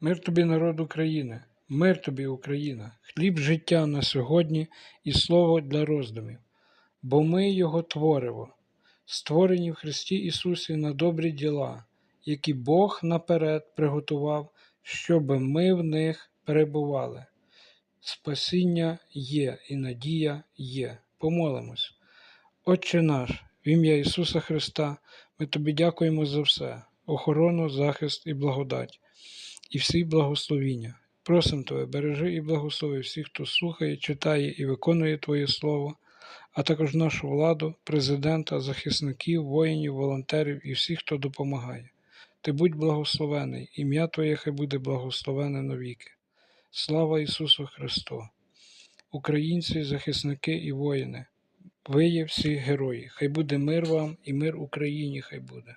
Мир тобі, народ України, мир тобі, Україна, хліб життя на сьогодні і слово для роздумів, бо ми Його твориво, створені в Христі Ісусі на добрі діла, які Бог наперед приготував, щоби ми в них перебували. Спасіння є і надія є. Помолимось. Отче наш, в ім'я Ісуса Христа, ми Тобі дякуємо за все, охорону, захист і благодать, і всі благословіння. Просимо Тебе, бережи і благослови всіх, хто слухає, читає і виконує Твоє Слово, а також нашу владу, президента, захисників, воїнів, волонтерів і всіх, хто допомагає. Ти будь благословений, ім'я Твоє хай буде благословене навіки. Слава Ісусу Христу! Українці, захисники і воїни, ви є всі герої. Хай буде мир вам і мир Україні хай буде.